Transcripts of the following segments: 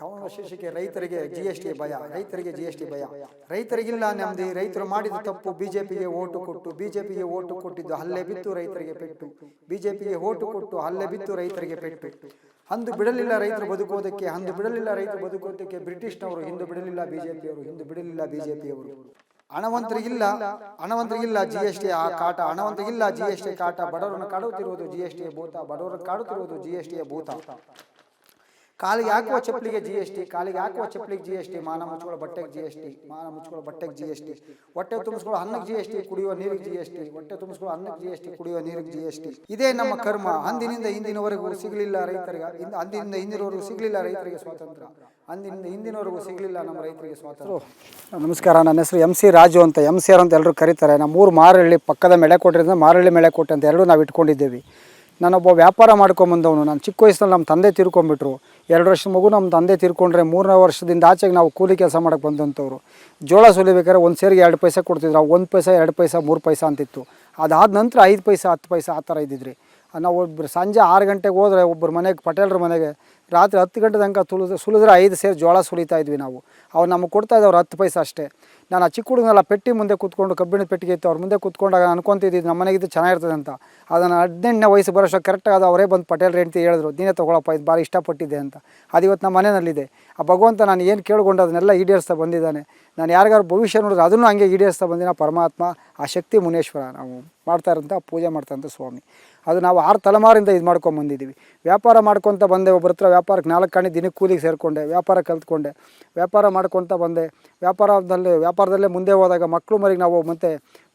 ಕವನ ಶೀರ್ಷಿಕೆ ರೈತರಿಗೆ ಜಿ ಎಸ್ ಟಿ ಭಯ. ರೈತರಿಗೆ ಜಿ ಎಸ್ ಟಿ ಭಯ. ರೈತರಿಗಿಲ್ಲ ನೆಮ್ಮದಿ ರೈತರು ಮಾಡಿದ ತಪ್ಪು ಬಿಜೆಪಿಗೆ ಓಟು ಕೊಟ್ಟು ಬಿಜೆಪಿಗೆ ಓಟು ಕೊಟ್ಟಿದ್ದು ಹಲ್ಲೆ ಬಿತ್ತು ರೈತರಿಗೆ ಪೆಟ್ಟು ಬಿಜೆಪಿಗೆ ಓಟು ಕೊಟ್ಟು ಹಲ್ಲೆ ಬಿತ್ತು ರೈತರಿಗೆ ಪೆಟ್ಟು ಅಂದು ಬಿಡಲಿಲ್ಲ ರೈತರು ಬದುಕೋದಕ್ಕೆ ಅಂದು ಬಿಡಲಿಲ್ಲ ರೈತರು ಬದುಕೋದಕ್ಕೆ ಬ್ರಿಟಿಷ್ನವರು ಹಿಂದೆ ಬಿಡಲಿಲ್ಲ ಬಿಜೆಪಿಯವರು ಹಿಂದೂ ಬಿಡಲಿಲ್ಲ ಬಿಜೆಪಿಯವರು ಹಣವಂತರಿಗಿಲ್ಲ ಹಣವಂತರಿಗಿಲ್ಲ ಜಿ ಎಸ್ ಟಿ ಆ ಕಾಟ ಹಣವಂತರಿಗಿಲ್ಲ ಜಿ ಎಸ್ ಟಿ ಕಾಟ ಬಡವರನ್ನು ಕಾಡುತ್ತಿರುವುದು ಜಿ ಎಸ್ ಟಿಯ ಭೂತ ಬಡವರನ್ನು ಕಾಡುತ್ತಿರುವುದು ಜಿ ಎಸ್ ಟಿಯ ಭೂತ ಕಾಲಿಗೆ ಹಾಕುವ ಚಪ್ಪಲಿಗೆ ಜಿ ಎಸ್ ಟಿ ಕಾಲಿಗೆ ಹಾಕುವ ಚಪ್ಪಲಿಗೆ ಜಿ ಎಸ್ ಟಿ ಮಾನ ಮುಚ್ಕೊಳ್ಳೋ ಬಟ್ಟೆಗೆ ಜಿ ಎಸ್ ಟಿ ಮಾನ ಮುಚ್ಕೊಳ್ಳೋ ಬಟ್ಟೆಗೆ ಜಿ ಎಸ್ ಟಿ ಹೊಟ್ಟೆ ತುಂಬಿಸ್ಕೊಳ್ಳೋ ಅನ್ನಕ್ಕೆ ಜಿ ಎಸ್ ಟಿ ಕುಡಿಯುವ ನೀರಿಗೆ ಜಿ ಎಸ್ ಟಿ ಹೊಟ್ಟೆ ತುಂಬಿಸ್ಕೊಳ್ಳೋ ಅನ್ನಕ್ಕೆ ಜಿ ಎಸ್ ಟಿ ಕುಡಿಯುವ ನೀರಿಗೆ ಜಿ ಎಸ್ ಟಿ ಇದೇ ನಮ್ಮ ಕರ್ಮ ಅಂದಿನಿಂದ ಹಿಂದಿನವರೆಗೂ ಸಿಗಲಿಲ್ಲ ರೈತರಿಗೆ ಅಂದಿನಿಂದ ಹಿಂದಿನವರೆಗೂ ಸಿಗಲಿಲ್ಲ ರೈತರಿಗೆ ಸ್ವಾತಂತ್ರ್ಯ ಅಂದಿನಿಂದ ಹಿಂದಿನವರೆಗೂ ಸಿಗಲಿಲ್ಲ ನಮ್ಮ ರೈತರಿಗೆ ಸ್ವಾತಂತ್ರ್ಯ ನಮಸ್ಕಾರ ನನ್ನ ಹೆಸರು ಎಂ ಸಿ ರಾಜು ಅಂತ ಎಂ ಸಿ ಆರ್ ಅಂತ ಎಲ್ಲರೂ ಕರೀತಾರೆ ನಮ್ಮೂರು ಮಾರಳ್ಳಿ ಪಕ್ಕದ ಮೆಳೆಕೋಟೆಯಿಂದ ಮಾರಳ್ಳಿ ಮೆಳೆಕೋಟೆ ಅಂತ ಎರಡೂ ನಾವು ಇಟ್ಕೊಂಡಿದ್ದೇವೆ ನಾನೊಬ್ಬ ವ್ಯಾಪಾರ ಮಾಡ್ಕೊಂಬಂದವನು. ನಾನು ಚಿಕ್ಕ ವಯಸ್ಸಲ್ಲಿ ನಮ್ಮ ತಂದೆ ತೀರ್ಕೊಂಡ್ಬಿಟ್ರು. ಎರಡು ವರ್ಷದ ಮಗು ನಮ್ಮ ತಂದೆ ತೀರ್ಕೊಂಡ್ರೆ ಮೂರನೇ ವರ್ಷದಿಂದ ಆಚೆಗೆ ನಾವು ಕೂಲಿ ಕೆಲಸ ಮಾಡೋಕ್ಕೆ ಬಂದಂಥವ್ರು. ಜೋಳ ಸುಲಿಬೇಕಾದ್ರೆ ಒಂದು ಸೇರಿಗೆ ಎರಡು ಪೈಸೆ ಕೊಡ್ತಿದ್ರು. ಒಂದು ಪೈಸೆ, ಎರಡು ಪೈಸೆ, ಮೂರು ಪೈಸೆ ಅಂತಿತ್ತು. ಅದಾದ ನಂತರ ಐದು ಪೈಸೆ, ಹತ್ತು ಪೈಸೆ ಆ ಥರ ಇದ್ದಿದ್ರಿ. ನಾವು ಒಬ್ಬರು ಸಂಜೆ ಆರು ಗಂಟೆಗೆ ಹೋದರೆ ಒಬ್ಬರು ಮನೆಗೆ, ಪಟೇಲ್ರ ಮನೆಗೆ ರಾತ್ರಿ ಹತ್ತು ಗಂಟೆ ತನಕ ತುಳಿದ್ರೆ ಸುಲಿದ್ರೆ ಐದು ಸೇರಿ ಜೋಳ ಸುಳಿತಾ ಇದ್ವಿ ನಾವು. ಅವ್ರು ನಮಗೆ ಕೊಡ್ತಾ ಇದ್ದವ್ರು ಹತ್ತು ಪೈಸೆ ಅಷ್ಟೇ. ನಾನು ಆ ಚಿಕ್ಕ ಹುಡುಗನೆಲ್ಲ ಪೆಟ್ಟಿ ಮುಂದೆ ಕೂತ್ಕೊಂಡು ಕಬ್ಬಿಣದ ಪೆಟ್ಟಿಗೆ ಇತ್ತು, ಅವ್ರ ಮುಂದೆ ಕೂತ್ಕೊಂಡಾಗ ಅನ್ಕೊಂತಿದ್ದು ನಮ್ಮ ಮನೆಗಿದ್ದು ಚೆನ್ನಾಗಿರ್ತದೆ ಅಂತ. ಅದನ್ನು ಹದಿನೆಂಟನೇ ವಯಸ್ಸು ಬರೋಷ್ಟು ಕರೆಕ್ಟಾಗಿ ಅದು ಅವರೇ ಬಂದು ಪಟೇಲ್ ಹೆಂಡ್ತಿ ಹೇಳಿದ್ರು, ನೀನೇ ತೊಗೊಳಪ್ಪ, ಇದು ಭಾರಿ ಇಷ್ಟಪಟ್ಟಿದ್ದೆ ಅಂತ. ಅದು ಇವತ್ತು ನಮ್ಮ ಮನೆಯಲ್ಲಿದೆ. ಆ ಭಗವಂತ ನಾನು ಏನು ಕೇಳ್ಕೊಂಡು ಅದನ್ನೆಲ್ಲ ಈಡೇರಿಸ್ತಾ ಬಂದಿದ್ದಾನೆ. ನಾನು ಯಾರಿಗಾರು ಭವಿಷ್ಯ ನೋಡಿದ್ರೆ ಅದನ್ನು ಹಂಗೆ ಈಡೇರಿಸ್ತಾ ಬಂದಿನ ಪರಮಾತ್ಮ, ಆ ಶಕ್ತಿ ಮುನೇಶ್ವರ, ನಾವು ಮಾಡ್ತಾ ಇರೋಂಥ ಪೂಜೆ ಮಾಡ್ತಾರಂಥ ಸ್ವಾಮಿ. ಅದು ನಾವು ಆರು ತಲೆಮಾರಿಂದ ಇದು ಮಾಡ್ಕೊಂಡು ಬಂದಿದ್ದೀವಿ. ವ್ಯಾಪಾರ ಮಾಡ್ಕೊತ ಬಂದೆ ಒಬ್ಬರ ಹತ್ರ ವ್ಯಾಪಾರಕ್ಕೆ ನಾಲ್ಕು ಕಾಣಿ ದಿನಕ್ಕೆ ಕೂಲಿಗೆ ಸೇರಿಕೊಂಡೆ, ವ್ಯಾಪಾರ ಕಲ್ತ್ಕೊಂಡೆ. ವ್ಯಾಪಾರ ಮಾಡ್ಕೊತ ಬಂದೆ. ವ್ಯಾಪಾರದಲ್ಲಿ ವ್ಯಾಪಾರದಲ್ಲೇ ಮುಂದೆ ಹೋದಾಗ ಮಕ್ಕಳು ಮರಿಗೆ ನಾವು ಮತ್ತೆ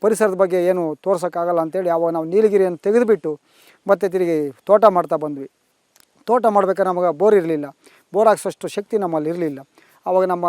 ಪರಿಸರದ ಬಗ್ಗೆ ಏನು ತೋರ್ಸೋಕ್ಕಾಗಲ್ಲ ಅಂತೇಳಿ ಅವಾಗ ನಾವು ನೀಲಗಿರಿಯನ್ನು ತೆಗೆದುಬಿಟ್ಟು ಮತ್ತೆ ತಿರುಗಿ ತೋಟ ಮಾಡ್ತಾ ಬಂದ್ವಿ. ತೋಟ ಮಾಡ್ಬೇಕಾದ್ರೆ ನಮಗೆ ಬೋರ್ ಇರಲಿಲ್ಲ. ಬೋರ್ ಹಾಕ್ಸೋಷ್ಟು ಶಕ್ತಿ ನಮ್ಮಲ್ಲಿ ಇರಲಿಲ್ಲ. ಆವಾಗ ನಮ್ಮ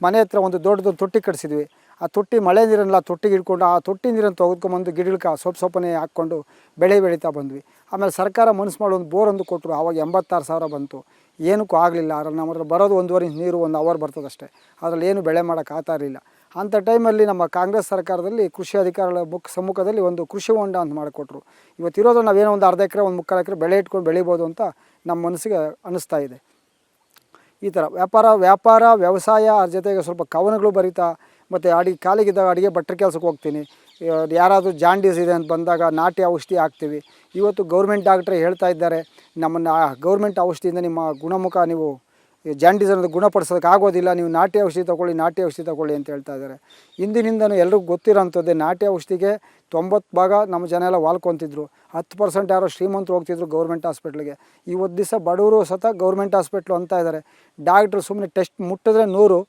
ಮನೆ ಹತ್ರ ಒಂದು ದೊಡ್ಡದು ತೊಟ್ಟಿ ಕಟ್ಸಿದ್ವಿ. ಆ ತೊಟ್ಟಿ ಮಳೆ ನೀರನ್ನೆಲ್ಲ ತೊಟ್ಟಿಗೆ ಹಿಡ್ಕೊಂಡು ಆ ತೊಟ್ಟಿ ನೀರನ್ನು ತೆಗೆದುಕೊಂಬಂದು ಗಿಡಕ್ಕೆ ಸೊಪ್ಪು ಸೊಪ್ಪನೆ ಹಾಕ್ಕೊಂಡು ಬೆಳೆ ಬೆಳೀತಾ ಬಂದ್ವಿ. ಆಮೇಲೆ ಸರ್ಕಾರ ಮನಸ್ಸು ಮಾಡಿ ಒಂದು ಬೋರ್ ಒಂದು ಕೊಟ್ಟರು, ಆವಾಗ ಎಂಬತ್ತಾರು ಸಾವಿರ ಬಂತು. ಏನಕ್ಕೂ ಆಗಲಿಲ್ಲ ಅದ್ರಲ್ಲಿ ನಮ್ಮ ಹತ್ರ ಬರೋದು ಒಂದೂವರೆ ನೀರು ಒಂದು ಅವರ್ ಬರ್ತದಷ್ಟೇ ಅದರಲ್ಲಿ ಏನು ಬೆಳೆ ಮಾಡೋಕೆ ಆಗ್ತಾ ಇರಲಿಲ್ಲ ಅಂಥ ಟೈಮಲ್ಲಿ ನಮ್ಮ ಕಾಂಗ್ರೆಸ್ ಸರ್ಕಾರದಲ್ಲಿ ಕೃಷಿ ಅಧಿಕಾರಿಗಳ ಮುಖ ಸಮ್ಮುಖದಲ್ಲಿ ಒಂದು ಕೃಷಿ ಹೊಂಡ ಅಂತ ಮಾಡಿಕೊಟ್ರು. ಇವತ್ತಿರೋದು ನಾವೇನೋ ಒಂದು ಅರ್ಧ ಎಕರೆ, ಒಂದು ಮುಕ್ಕಾಲು ಎಕರೆ ಬೆಳೆ ಇಟ್ಕೊಂಡು ಬೆಳಿಬೋದು ಅಂತ ನಮ್ಮ ಮನಸ್ಸಿಗೆ ಅನ್ನಿಸ್ತಾ ಇದೆ. ಈ ಥರ ವ್ಯಾಪಾರ ವ್ಯಾಪಾರ, ವ್ಯವಸಾಯ, ಅದ್ರ ಜೊತೆಗೆ ಸ್ವಲ್ಪ ಕವನಗಳು ಬರಿತಾ ಮತ್ತು ಅಡಿಗೆ ಕಾಲಿಗಿದ್ದಾಗ ಅಡುಗೆ ಭಟ್ರ ಕೆಲಸಕ್ಕೆ ಹೋಗ್ತೀನಿ. ಯಾರಾದರೂ ಜಾಂಡೀಸ್ ಇದೆ ಅಂತ ಬಂದಾಗ ನಾಟಿ ಔಷಧಿ ಹಾಕ್ತೀವಿ. ಇವತ್ತು ಗೌರ್ಮೆಂಟ್ ಡಾಕ್ಟ್ರೇ ಹೇಳ್ತಾ ಇದ್ದಾರೆ, ನಮ್ಮನ್ನು ಗೌರ್ಮೆಂಟ್ ಔಷಧಿಯಿಂದ ನಿಮ್ಮ ಗುಣಮುಖ ನೀವು ಜಾಂಡೀಸ್ ಅನ್ನೋದು ಗುಣಪಡಿಸೋದಕ್ಕೆ ಆಗೋದಿಲ್ಲ, ನೀವು ನಾಟಿ ಔಷಧಿ ತೊಗೊಳ್ಳಿ, ನಾಟಿ ಔಷಧಿ ತೊಗೊಳ್ಳಿ ಅಂತ ಹೇಳ್ತಾ ಇದ್ದಾರೆ. ಇಂದಿನಿಂದನೂ ಎಲ್ರಿಗೂ ಗೊತ್ತಿರೋಂಥದ್ದೇ, ನಾಟಿ ಔಷಧಿಗೆ ತೊಂಬತ್ತು ಭಾಗ ನಮ್ಮ ಜನ ಎಲ್ಲ ವಾಲ್ಕೊತಿದ್ರು. ಹತ್ತು ಪರ್ಸೆಂಟ್ ಯಾರೋ ಶ್ರೀಮಂತರು ಹೋಗ್ತಿದ್ರು ಗೌರ್ಮೆಂಟ್ ಹಾಸ್ಪಿಟ್ಲಿಗೆ. ಇವತ್ತು ದಿವಸ ಬಡವರು ಸತ ಗೌರ್ಮೆಂಟ್ ಹಾಸ್ಪಿಟ್ಲು ಅಂತ ಇದ್ದಾರೆ. ಡಾಕ್ಟ್ರು ಸುಮ್ಮನೆ ಟೆಸ್ಟ್ ಮುಟ್ಟಿದ್ರೆ ನೂರು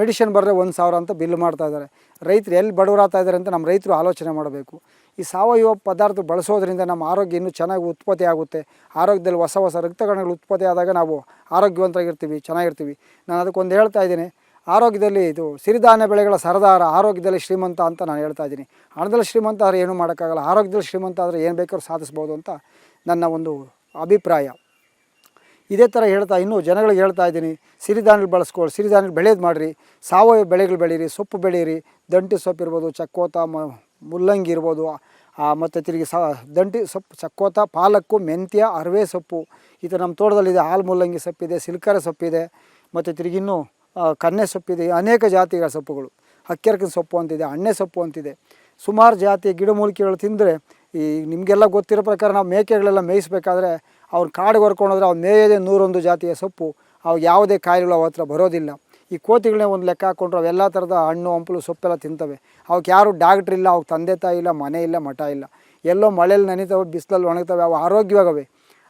ಮೆಡಿಷನ್ ಬರೆದ್ರೆ ಒಂದು ಸಾವಿರ ಅಂತ ಬಿಲ್ ಮಾಡ್ತಾ ಇದ್ದಾರೆ. ರೈತರು ಎಲ್ಲಿ ಬಡವರಾಗ್ತಾ ಇದ್ದಾರೆ ಅಂತ ನಮ್ಮ ರೈತರು ಆಲೋಚನೆ ಮಾಡಬೇಕು. ಈ ಸಾವಯವ ಪದಾರ್ಥ ಬಳಸೋದ್ರಿಂದ ನಮ್ಮ ಆರೋಗ್ಯ ಇನ್ನೂ ಚೆನ್ನಾಗಿ ಉತ್ಪತ್ತಿ ಆಗುತ್ತೆ. ಆರೋಗ್ಯದಲ್ಲಿ ಹೊಸ ಹೊಸ ರಕ್ತಗಣಗಳು ಉತ್ಪತ್ತಿ ಆದಾಗ ನಾವು ಆರೋಗ್ಯವಂತರಾಗಿರ್ತೀವಿ, ಚೆನ್ನಾಗಿರ್ತೀವಿ. ನಾನು ಅದಕ್ಕೊಂದು ಹೇಳ್ತಾ ಇದ್ದೀನಿ. ಆರೋಗ್ಯದಲ್ಲಿ ಇದು ಸಿರಿಧಾನ್ಯ ಬೆಳೆಗಳ ಸರದಾರ ಆರೋಗ್ಯದಲ್ಲಿ ಶ್ರೀಮಂತ ಅಂತ ನಾನು ಹೇಳ್ತಾ ಇದ್ದೀನಿ. ಹಣದಲ್ಲಿ ಶ್ರೀಮಂತ ಆದರೆ ಏನೂ ಮಾಡೋಕ್ಕಾಗಲ್ಲ. ಆರೋಗ್ಯದಲ್ಲಿ ಶ್ರೀಮಂತ ಆದರೆ ಏನು ಬೇಕಾದ್ರೂ ಸಾಧಿಸ್ಬೋದು ಅಂತ ನನ್ನ ಒಂದು ಅಭಿಪ್ರಾಯ. ಇದೇ ಥರ ಹೇಳ್ತಾ ಇನ್ನೂ ಜನಗಳಿಗೆ ಹೇಳ್ತಾ ಇದ್ದೀನಿ, ಸಿರಿಧಾನ್ಯಗಳು ಬಳಸ್ಕೊಳ್ಳಿ ಸಿರಿಧಾನ್ಯ ಬೆಳೆಯೋದು ಮಾಡಿರಿ, ಸಾವಯವ ಬೆಳೆಗಳು ಬೆಳೀರಿ, ಸೊಪ್ಪು ಬೆಳೀರಿ ದಂಟಿ ಸೊಪ್ಪು ಇರ್ಬೋದು, ಚಕ್ಕೋತ, ಮ, ಮುಲ್ಲಂಗಿ ಇರ್ಬೋದು ಮತ್ತು ತಿರುಗಿ ಸ ದಂಟಿ ಸೊಪ್ಪು, ಚಕ್ಕೋತ, ಪಾಲಕ್ಕು, ಮೆಂತ್ಯ, ಅರವೆ ಸೊಪ್ಪು, ಈ ಥರ ನಮ್ಮ ತೋಟದಲ್ಲಿದೆ ಹಾಲು ಮುಲ್ಲಂಗಿ ಸೊಪ್ಪಿದೆ, ಸಿಲ್ಕರ ಸೊಪ್ಪಿದೆ, ಮತ್ತು ತಿರುಗಿ ಇನ್ನೂ ಕನ್ನೆ ಸೊಪ್ಪಿದೆ, ಅನೇಕ ಜಾತಿಗಳ ಸೊಪ್ಪುಗಳು, ಹಕ್ಕೆರಕಿನ ಸೊಪ್ಪು ಅಂತಿದೆ, ಅಣ್ಣೆ ಸೊಪ್ಪು ಅಂತಿದೆ, ಸುಮಾರು ಜಾತಿಯ ಗಿಡಮೂಲಿಕೆಗಳು ತಿಂದರೆ ಈ ನಿಮಗೆಲ್ಲ ಗೊತ್ತಿರೋ ಪ್ರಕಾರ ನಾವು ಮೇಕೆಗಳೆಲ್ಲ ಮೇಯಿಸ್ಬೇಕಾದ್ರೆ ಅವ್ರು ಕಾಡಿಗೆ ಹೊರ್ಕೊಂಡೋದ್ರೆ ಅವ್ರು ಮೇಯೋದೇ ನೂರೊಂದು ಜಾತಿಯ ಸೊಪ್ಪು. ಅವಾಗ ಯಾವುದೇ ಕಾಯಿಲೆಗಳು ಅವ ಹತ್ರ ಬರೋದಿಲ್ಲ. ಈ ಕೋತಿಗಳನ್ನೇ ಒಂದು ಲೆಕ್ಕ ಹಾಕ್ಕೊಂಡ್ರೆ ಅವೆಲ್ಲ ಥರದ ಹಣ್ಣು, ಹಂಪಲು ಸೊಪ್ಪೆಲ್ಲ ತಿಂತವೆ. ಅವಕ್ಕೆ ಯಾರು ಡಾಕ್ಟ್ರ್ ಇಲ್ಲ, ಅವ್ಕೆ ತಂದೆ ತಾಯಿ ಇಲ್ಲ, ಮನೆ ಇಲ್ಲ, ಮಠ ಇಲ್ಲ. ಎಲ್ಲೋ ಮಳೆಯಲ್ಲಿ ನೆನಿತವೆ ಬಿಸಿಲಲ್ಲಿ ಒಣಗ್ತವೆ, ಅವು ಆರೋಗ್ಯವಾಗವೆ.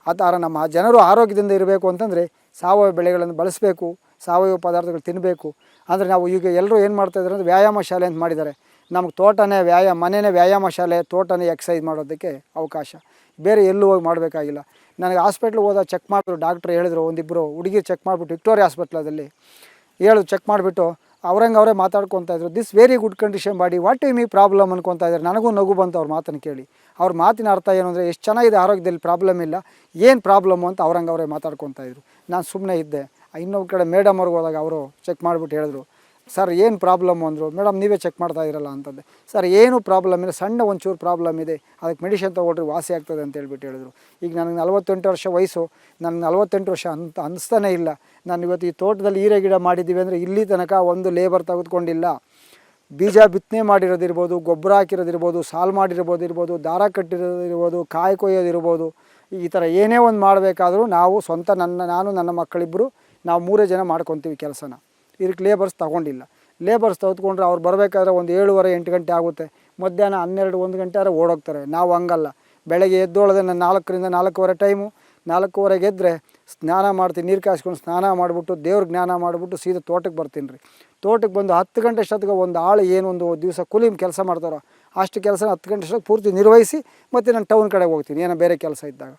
ಆ ಥರ ನಮ್ಮ ಜನರು ಆರೋಗ್ಯದಿಂದ ಇರಬೇಕು ಅಂತಂದರೆ ಸಾವಯವ ಬೆಳೆಗಳನ್ನು ಬಳಸಬೇಕು, ಸಾವಯವ ಪದಾರ್ಥಗಳು ತಿನ್ನಬೇಕು ಅಂದರೆ ನಾವು ಈಗ ಎಲ್ಲರೂ ಏನು ಮಾಡ್ತಾಯಿದ್ದಾರೆ ಅಂದರೆ ವ್ಯಾಯಾಮ ಶಾಲೆ ಅಂತ ಮಾಡಿದ್ದಾರೆ. ನಮ್ಗೆ ತೋಟನೇ ವ್ಯಾಯಾಮ ಮನೆಯೇ ವ್ಯಾಯಾಮ ಶಾಲೆ, ತೋಟನೇ ಎಕ್ಸಸೈಸ್ ಮಾಡೋದಕ್ಕೆ ಅವಕಾಶ. ಬೇರೆ ಎಲ್ಲೂ ಹೋಗಿ ಮಾಡಬೇಕಾಗಿಲ್ಲ. ನನಗೆ ಹಾಸ್ಪಿಟ್ಲಿಗೆ ಹೋದಾಗ ಚೆಕ್ ಮಾಡಿದ್ರು ಡಾಕ್ಟ್ರು ಹೇಳಿದ್ರು ಒಂದಿಬ್ಬರು ಹುಡುಗಿರು ಚೆಕ್ ಮಾಡಿಬಿಟ್ಟು ವಿಕ್ಟೋರಿಯಾ ಹಾಸ್ಪಿಟ್ಲದಲ್ಲಿ ಹೇಳು ಚೆಕ್ ಮಾಡಿಬಿಟ್ಟು ಅವ್ರಂಗೆ ಅವರೇ ಮಾತಾಡ್ಕೊತಾ ಇದ್ರು. This very good condition body what me problem ಅನ್ಕೊತಾ ಇದ್ದಾರೆ ನನಗೂ ನಗು ಬಂತು ಅವ್ರ ಮಾತನ್ನು ಕೇಳಿ. ಅವ್ರ ಮಾತಿನ ಅರ್ಥ ಏನು ಅಂದರೆ, ಎಷ್ಟು ಚೆನ್ನಾಗಿದೆ ಆರೋಗ್ಯದಲ್ಲಿ ಪ್ರಾಬ್ಲಮ್ ಇಲ್ಲ. ಏನು ಪ್ರಾಬ್ಲಮ್ಮು ಅಂತ ಅವ್ರಂಗೆ ಅವರೇ ಮಾತಾಡ್ಕೊತಾ ಇದ್ರು. ನಾನು ಸುಮ್ಮನೆ ಇದ್ದೆ. ಇನ್ನೊಂದು ಕಡೆ ಮೇಡಮ್ ಅವ್ರಿಗೆ ಹೋದಾಗ ಅವರು ಚೆಕ್ ಮಾಡಿಬಿಟ್ಟು ಹೇಳಿದ್ರು. ಸರ್ ಏನು ಪ್ರಾಬ್ಲಮ್ ಅಂದರು, ಮೇಡಮ್, ನೀವೇ ಚೆಕ್ ಮಾಡ್ತಾ ಇರಲ್ಲ ಅಂತಂದೆ. ಸರ್ ಏನು ಪ್ರಾಬ್ಲಮ್ ಇಲ್ಲ, ಸಣ್ಣ ಒಂಚೂರು ಪ್ರಾಬ್ಲಮ್ ಇದೆ. ಅದಕ್ಕೆ ಮೆಡಿಷನ್ ತೊಗೊಳ್ರಿ, ವಾಸಿ ಆಗ್ತದೆ ಅಂತ ಹೇಳ್ಬಿಟ್ಟು ಹೇಳಿದ್ರು. ಈಗ ನನಗೆ ನಲವತ್ತೆಂಟು ವರ್ಷ ವಯಸ್ಸು. ನನಗೆ ನಲವತ್ತೆಂಟು ವರ್ಷ ಅಂತ ಅನಿಸ್ತಾನೆ ಇಲ್ಲ. ನಾನು ಇವತ್ತು ಈ ತೋಟದಲ್ಲಿ ಹೀರೆ ಗಿಡ ಮಾಡಿದ್ದೀವಿ ಅಂದರೆ ಇಲ್ಲಿ ತನಕ ಒಂದು ಲೇಬರ್ ತೆಗೆದುಕೊಂಡಿಲ್ಲ. ಬೀಜ ಬಿತ್ತನೆ ಮಾಡಿರೋದಿರ್ಬೋದು, ಗೊಬ್ಬರ ಹಾಕಿರೋದಿರ್ಬೋದು, ಸಾಲು ಮಾಡಿರ್ಬೋದು ಇರ್ಬೋದು ದಾರ ಕಟ್ಟಿರೋದಿರ್ಬೋದು, ಕಾಯಿ ಕೊಯ್ಯೋದಿರ್ಬೋದು. ಈ ಥರ ಏನೇ ಒಂದು ಮಾಡಬೇಕಾದರೂ ನಾವು ಸ್ವಂತ ನನ್ನ, ನಾನು, ನನ್ನ ಮಕ್ಕಳಿಬ್ಬರು ನಾವು ಮೂರೇ ಜನ ಮಾಡ್ಕೊತೀವಿ ಕೆಲಸನ. ಇದಕ್ಕೆ ಲೇಬರ್ಸ್ ತಗೊಂಡಿಲ್ಲ. ಲೇಬರ್ಸ್ ತೆಗೆದುಕೊಂಡ್ರೆ ಅವ್ರು ಬರಬೇಕಾದ್ರೆ ಒಂದು ಏಳುವರೆ, ಎಂಟು ಗಂಟೆ ಆಗುತ್ತೆ. ಮಧ್ಯಾಹ್ನ ಹನ್ನೆರಡು, ಒಂದು ಗಂಟೆ ಆದರೆ ಓಡೋಗ್ತಾರೆ. ನಾವು ಹಂಗಲ್ಲ. ಬೆಳಗ್ಗೆ ಎದ್ದೊಳದೆ ನಾನು ನಾಲ್ಕರಿಂದ ನಾಲ್ಕೂವರೆ ಟೈಮು ನಾಲ್ಕೂವರೆಗೆ ಎದ್ದರೆ ಸ್ನಾನ ಮಾಡ್ತೀನಿ. ನೀರು ಕಾಯಿಸ್ಕೊಂಡು ಸ್ನಾನ ಮಾಡಿಬಿಟ್ಟು ದೇವ್ರ ಜ್ಞಾನ ಮಾಡಿಬಿಟ್ಟು ಸೀದಾ ತೋಟಕ್ಕೆ ಬರ್ತೀನಿ ರೀ. ತೋಟಕ್ಕೆ ಬಂದು ಹತ್ತು ಗಂಟೆ ಅಷ್ಟೊತ್ತಿಗೆ ಒಂದು ಆಳು ಏನು ಒಂದು ದಿವಸ ಕೂಲಿ ಕೆಲಸ ಮಾಡ್ತಾರೋ ಅಷ್ಟು ಕೆಲಸ ಹತ್ತು ಗಂಟೆ ಅಷ್ಟೊತ್ತಿಗೆ ಪೂರ್ತಿ ನಿರ್ವಹಿಸಿ ಮತ್ತು ನಾನು ಟೌನ್ ಕಡೆಗೆ ಹೋಗ್ತೀನಿ. ಏನೋ ಬೇರೆ ಕೆಲಸ ಇದ್ದಾಗ.